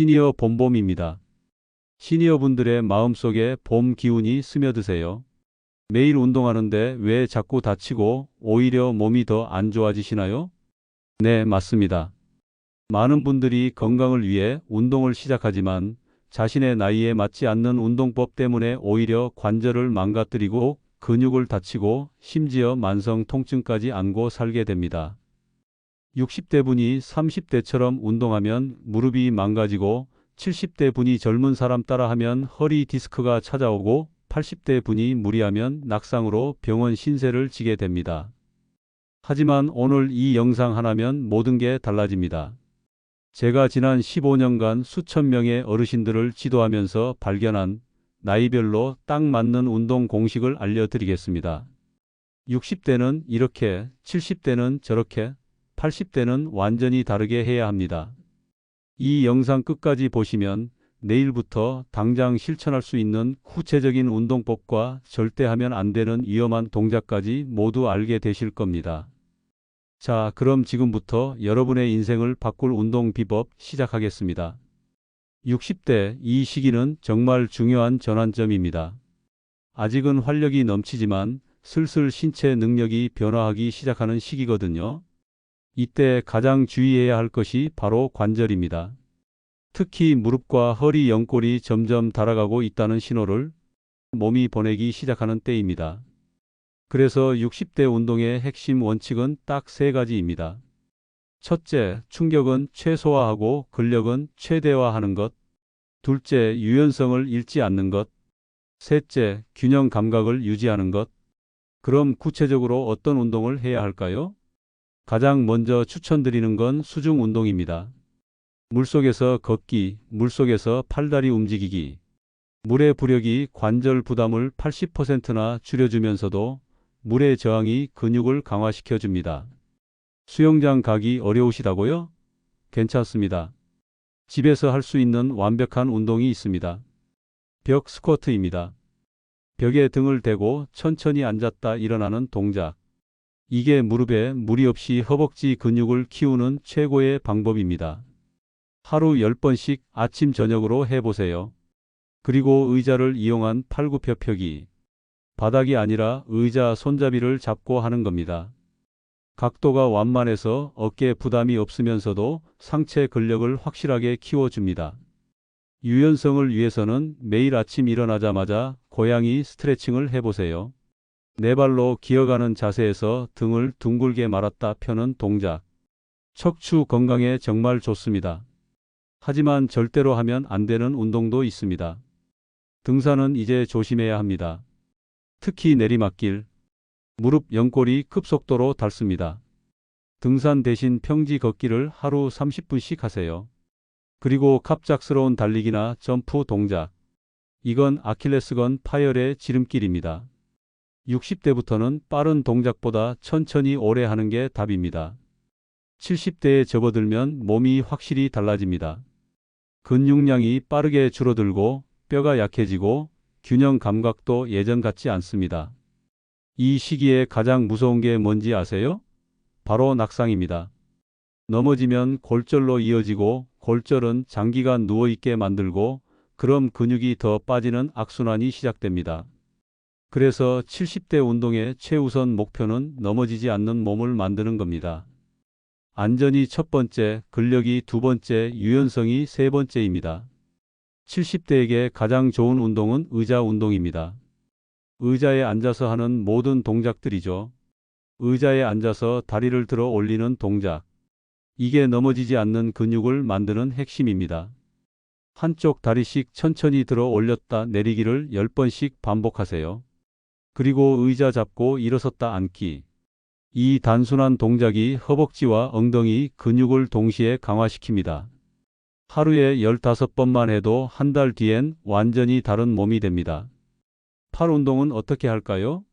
시니어 봄봄입니다. 시니어분들의 마음속에 봄 기운이 스며드세요. 매일 운동하는데 왜 자꾸 다치고 오히려 몸이 더 안 좋아지시나요? 네, 맞습니다. 많은 분들이 건강을 위해 운동을 시작하지만 자신의 나이에 맞지 않는 운동법 때문에 오히려 관절을 망가뜨리고 근육을 다치고 심지어 만성 통증까지 안고 살게 됩니다. 60대 분이 30대처럼 운동하면 무릎이 망가지고 70대 분이 젊은 사람 따라 하면 허리 디스크가 찾아오고 80대 분이 무리하면 낙상으로 병원 신세를 지게 됩니다. 하지만 오늘 이 영상 하나면 모든 게 달라집니다. 제가 지난 15년간 수천 명의 어르신들을 지도하면서 발견한 나이별로 딱 맞는 운동 공식을 알려드리겠습니다. 60대는 이렇게, 70대는 저렇게, 80대는 완전히 다르게 해야 합니다. 이 영상 끝까지 보시면 내일부터 당장 실천할 수 있는 구체적인 운동법과 절대 하면 안 되는 위험한 동작까지 모두 알게 되실 겁니다. 자, 그럼 지금부터 여러분의 인생을 바꿀 운동 비법 시작하겠습니다. 60대 이 시기는 정말 중요한 전환점입니다. 아직은 활력이 넘치지만 슬슬 신체 능력이 변화하기 시작하는 시기거든요. 이때 가장 주의해야 할 것이 바로 관절입니다. 특히 무릎과 허리 연골이 점점 달아가고 있다는 신호를 몸이 보내기 시작하는 때입니다. 그래서 60대 운동의 핵심 원칙은 딱 세 가지입니다. 첫째, 충격은 최소화하고 근력은 최대화하는 것. 둘째, 유연성을 잃지 않는 것. 셋째, 균형 감각을 유지하는 것. 그럼 구체적으로 어떤 운동을 해야 할까요? 가장 먼저 추천드리는 건 수중 운동입니다. 물속에서 걷기, 물속에서 팔다리 움직이기. 물의 부력이 관절 부담을 80%나 줄여주면서도 물의 저항이 근육을 강화시켜 줍니다. 수영장 가기 어려우시다고요? 괜찮습니다. 집에서 할 수 있는 완벽한 운동이 있습니다. 벽 스쿼트입니다. 벽에 등을 대고 천천히 앉았다 일어나는 동작. 이게 무릎에 무리 없이 허벅지 근육을 키우는 최고의 방법입니다. 하루 10번씩 아침 저녁으로 해보세요. 그리고 의자를 이용한 팔굽혀펴기. 바닥이 아니라 의자 손잡이를 잡고 하는 겁니다. 각도가 완만해서 어깨 부담이 없으면서도 상체 근력을 확실하게 키워줍니다. 유연성을 위해서는 매일 아침 일어나자마자 고양이 스트레칭을 해보세요. 네 발로 기어가는 자세에서 등을 둥글게 말았다 펴는 동작. 척추 건강에 정말 좋습니다. 하지만 절대로 하면 안 되는 운동도 있습니다. 등산은 이제 조심해야 합니다. 특히 내리막길, 무릎 연골이 급속도로 닳습니다. 등산 대신 평지 걷기를 하루 30분씩 하세요. 그리고 갑작스러운 달리기나 점프 동작. 이건 아킬레스건 파열의 지름길입니다. 60대부터는 빠른 동작보다 천천히 오래 하는 게 답입니다. 70대에 접어들면 몸이 확실히 달라집니다. 근육량이 빠르게 줄어들고 뼈가 약해지고 균형 감각도 예전 같지 않습니다. 이 시기에 가장 무서운 게 뭔지 아세요? 바로 낙상입니다. 넘어지면 골절로 이어지고 골절은 장기간 누워있게 만들고 그럼 근육이 더 빠지는 악순환이 시작됩니다. 그래서 70대 운동의 최우선 목표는 넘어지지 않는 몸을 만드는 겁니다. 안전이 첫 번째, 근력이 두 번째, 유연성이 세 번째입니다. 70대에게 가장 좋은 운동은 의자 운동입니다. 의자에 앉아서 하는 모든 동작들이죠. 의자에 앉아서 다리를 들어 올리는 동작. 이게 넘어지지 않는 근육을 만드는 핵심입니다. 한쪽 다리씩 천천히 들어 올렸다 내리기를 10번씩 반복하세요. 그리고 의자 잡고 일어섰다 앉기. 이 단순한 동작이 허벅지와 엉덩이 근육을 동시에 강화시킵니다. 하루에 15번만 해도 한 달 뒤엔 완전히 다른 몸이 됩니다. 팔 운동은 어떻게 할까요?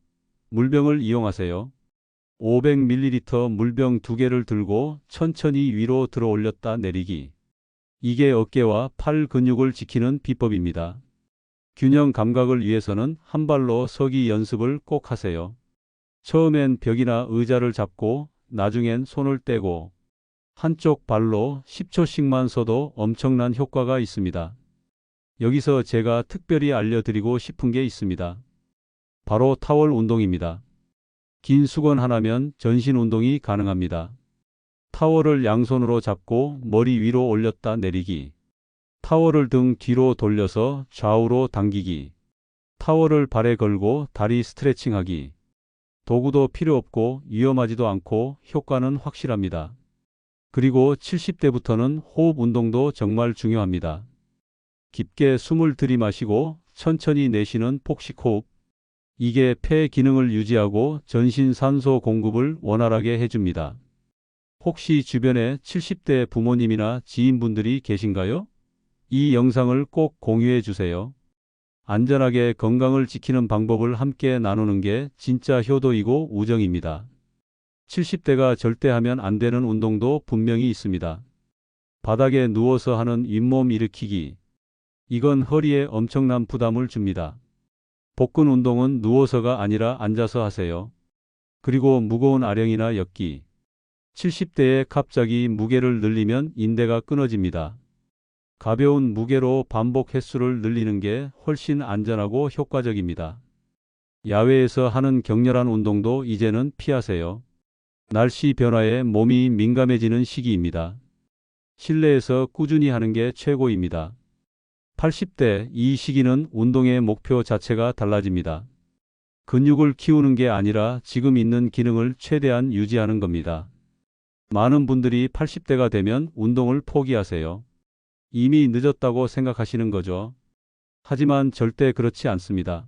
물병을 이용하세요. 500ml 물병 두 개를 들고 천천히 위로 들어 올렸다 내리기. 이게 어깨와 팔 근육을 지키는 비법입니다. 균형 감각을 위해서는 한 발로 서기 연습을 꼭 하세요. 처음엔 벽이나 의자를 잡고 나중엔 손을 떼고 한쪽 발로 10초씩만 서도 엄청난 효과가 있습니다. 여기서 제가 특별히 알려드리고 싶은 게 있습니다. 바로 타월 운동입니다. 긴 수건 하나면 전신 운동이 가능합니다. 타월을 양손으로 잡고 머리 위로 올렸다 내리기. 타월을 등 뒤로 돌려서 좌우로 당기기. 타월을 발에 걸고 다리 스트레칭하기. 도구도 필요 없고 위험하지도 않고 효과는 확실합니다. 그리고 70대부터는 호흡 운동도 정말 중요합니다. 깊게 숨을 들이마시고 천천히 내쉬는 폭식 호흡. 이게 폐 기능을 유지하고 전신 산소 공급을 원활하게 해줍니다. 혹시 주변에 70대 부모님이나 지인분들이 계신가요? 이 영상을 꼭 공유해 주세요. 안전하게 건강을 지키는 방법을 함께 나누는 게 진짜 효도이고 우정입니다. 70대가 절대 하면 안 되는 운동도 분명히 있습니다. 바닥에 누워서 하는 윗몸 일으키기. 이건 허리에 엄청난 부담을 줍니다. 복근 운동은 누워서가 아니라 앉아서 하세요. 그리고 무거운 아령이나 엮기. 70대에 갑자기 무게를 늘리면 인대가 끊어집니다. 가벼운 무게로 반복 횟수를 늘리는 게 훨씬 안전하고 효과적입니다. 야외에서 하는 격렬한 운동도 이제는 피하세요. 날씨 변화에 몸이 민감해지는 시기입니다. 실내에서 꾸준히 하는 게 최고입니다. 80대 이 시기는 운동의 목표 자체가 달라집니다. 근육을 키우는 게 아니라 지금 있는 기능을 최대한 유지하는 겁니다. 많은 분들이 80대가 되면 운동을 포기하세요. 이미 늦었다고 생각하시는 거죠. 하지만 절대 그렇지 않습니다.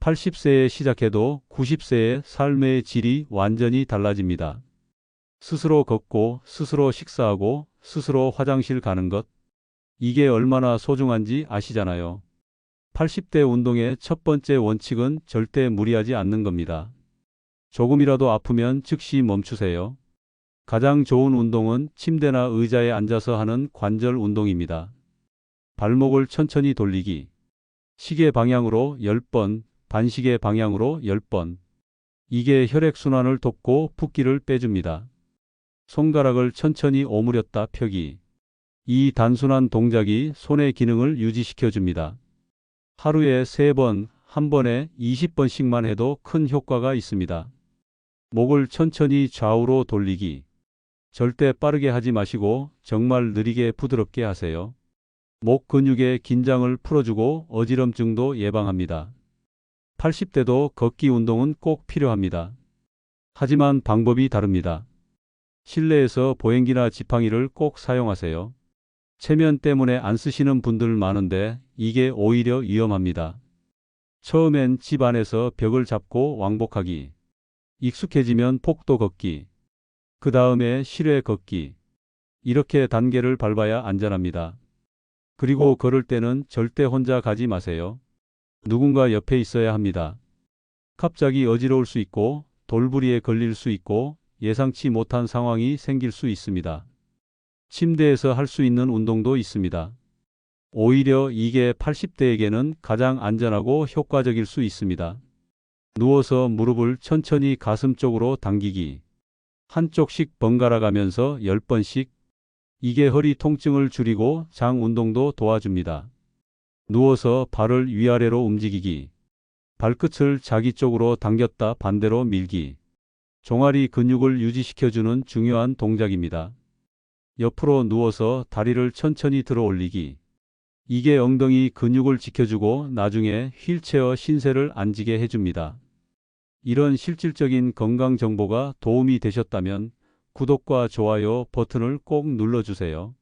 80세에 시작해도 90세의 삶의 질이 완전히 달라집니다. 스스로 걷고, 스스로 식사하고, 스스로 화장실 가는 것. 이게 얼마나 소중한지 아시잖아요. 80대 운동의 첫 번째 원칙은 절대 무리하지 않는 겁니다. 조금이라도 아프면 즉시 멈추세요. 가장 좋은 운동은 침대나 의자에 앉아서 하는 관절 운동입니다. 발목을 천천히 돌리기. 시계 방향으로 10번, 반시계 방향으로 10번. 이게 혈액순환을 돕고 붓기를 빼줍니다. 손가락을 천천히 오므렸다 펴기. 이 단순한 동작이 손의 기능을 유지시켜 줍니다. 하루에 3번, 한 번에 20번씩만 해도 큰 효과가 있습니다. 목을 천천히 좌우로 돌리기. 절대 빠르게 하지 마시고 정말 느리게 부드럽게 하세요. 목 근육의 긴장을 풀어주고 어지럼증도 예방합니다. 80대도 걷기 운동은 꼭 필요합니다. 하지만 방법이 다릅니다. 실내에서 보행기나 지팡이를 꼭 사용하세요. 체면 때문에 안 쓰시는 분들 많은데 이게 오히려 위험합니다. 처음엔 집 안에서 벽을 잡고 왕복하기. 익숙해지면 폭도 걷기. 그 다음에 실외 걷기. 이렇게 단계를 밟아야 안전합니다. 그리고 걸을 때는 절대 혼자 가지 마세요. 누군가 옆에 있어야 합니다. 갑자기 어지러울 수 있고 돌부리에 걸릴 수 있고 예상치 못한 상황이 생길 수 있습니다. 침대에서 할 수 있는 운동도 있습니다. 오히려 이게 80대에게는 가장 안전하고 효과적일 수 있습니다. 누워서 무릎을 천천히 가슴 쪽으로 당기기. 한쪽씩 번갈아 가면서 10번씩. 이게 허리 통증을 줄이고 장 운동도 도와줍니다. 누워서 발을 위아래로 움직이기. 발끝을 자기 쪽으로 당겼다 반대로 밀기. 종아리 근육을 유지시켜주는 중요한 동작입니다. 옆으로 누워서 다리를 천천히 들어 올리기. 이게 엉덩이 근육을 지켜주고 나중에 휠체어 신세를 앉게 해줍니다. 이런 실질적인 건강 정보가 도움이 되셨다면 구독과 좋아요 버튼을 꼭 눌러주세요.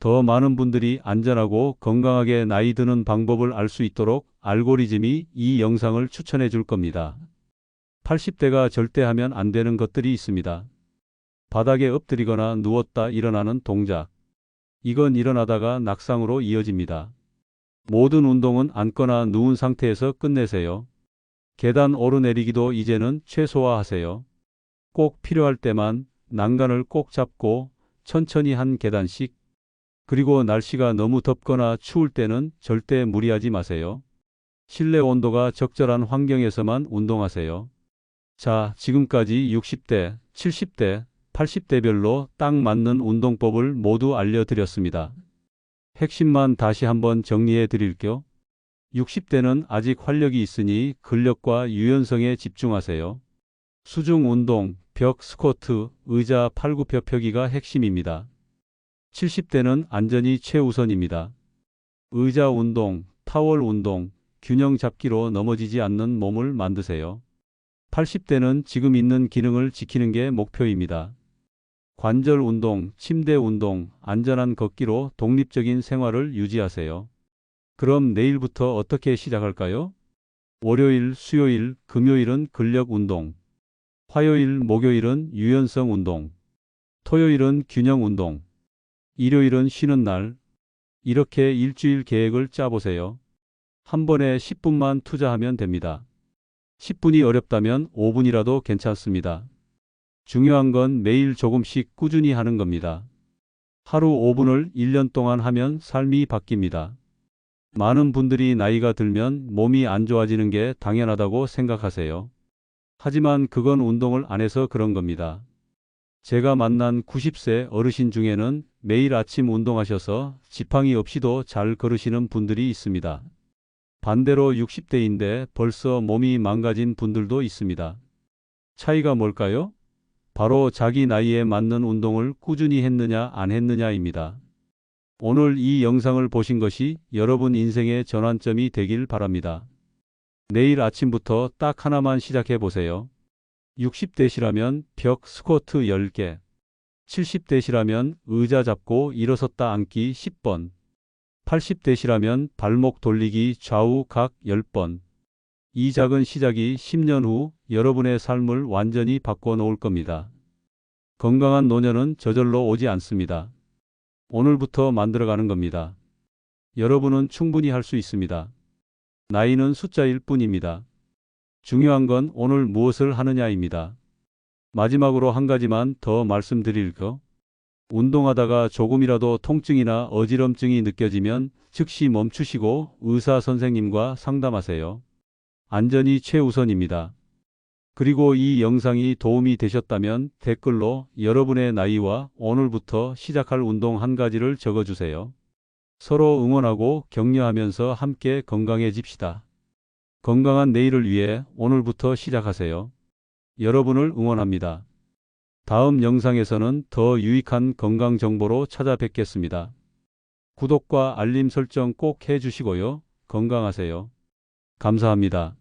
더 많은 분들이 안전하고 건강하게 나이 드는 방법을 알 수 있도록 알고리즘이 이 영상을 추천해 줄 겁니다. 80대가 절대 하면 안 되는 것들이 있습니다. 바닥에 엎드리거나 누웠다 일어나는 동작. 이건 일어나다가 낙상으로 이어집니다. 모든 운동은 앉거나 누운 상태에서 끝내세요. 계단 오르내리기도 이제는 최소화하세요. 꼭 필요할 때만 난간을 꼭 잡고 천천히 한 계단씩. 그리고 날씨가 너무 덥거나 추울 때는 절대 무리하지 마세요. 실내 온도가 적절한 환경에서만 운동하세요. 자, 지금까지 60대, 70대, 80대별로 딱 맞는 운동법을 모두 알려드렸습니다. 핵심만 다시 한번 정리해 드릴게요. 60대는 아직 활력이 있으니 근력과 유연성에 집중하세요. 수중 운동, 벽 스쿼트, 의자 팔굽혀 펴기가 핵심입니다. 70대는 안전이 최우선입니다. 의자 운동, 타월 운동, 균형 잡기로 넘어지지 않는 몸을 만드세요. 80대는 지금 있는 기능을 지키는 게 목표입니다. 관절 운동, 침대 운동, 안전한 걷기로 독립적인 생활을 유지하세요. 그럼 내일부터 어떻게 시작할까요? 월요일, 수요일, 금요일은 근력 운동. 화요일, 목요일은 유연성 운동. 토요일은 균형 운동. 일요일은 쉬는 날. 이렇게 일주일 계획을 짜보세요. 한 번에 10분만 투자하면 됩니다. 10분이 어렵다면 5분이라도 괜찮습니다. 중요한 건 매일 조금씩 꾸준히 하는 겁니다. 하루 5분을 1년 동안 하면 삶이 바뀝니다. 많은 분들이 나이가 들면 몸이 안 좋아지는 게 당연하다고 생각하세요. 하지만 그건 운동을 안 해서 그런 겁니다. 제가 만난 90세 어르신 중에는 매일 아침 운동하셔서 지팡이 없이도 잘 걸으시는 분들이 있습니다. 반대로 60대인데 벌써 몸이 망가진 분들도 있습니다. 차이가 뭘까요? 바로 자기 나이에 맞는 운동을 꾸준히 했느냐 안 했느냐입니다. 오늘 이 영상을 보신 것이 여러분 인생의 전환점이 되길 바랍니다. 내일 아침부터 딱 하나만 시작해 보세요. 60대시라면 벽 스쿼트 10개, 70대시라면 의자 잡고 일어섰다 앉기 10번, 80대시라면 발목 돌리기 좌우 각 10번. 이 작은 시작이 10년 후 여러분의 삶을 완전히 바꿔 놓을 겁니다. 건강한 노년은 저절로 오지 않습니다. 오늘부터 만들어가는 겁니다. 여러분은 충분히 할 수 있습니다. 나이는 숫자일 뿐입니다. 중요한 건 오늘 무엇을 하느냐입니다. 마지막으로 한 가지만 더 말씀드릴 거. 운동하다가 조금이라도 통증이나 어지럼증이 느껴지면 즉시 멈추시고 의사 선생님과 상담하세요. 안전이 최우선입니다. 그리고 이 영상이 도움이 되셨다면 댓글로 여러분의 나이와 오늘부터 시작할 운동 한 가지를 적어주세요. 서로 응원하고 격려하면서 함께 건강해집시다. 건강한 내일을 위해 오늘부터 시작하세요. 여러분을 응원합니다. 다음 영상에서는 더 유익한 건강 정보로 찾아뵙겠습니다. 구독과 알림 설정 꼭 해주시고요. 건강하세요. 감사합니다.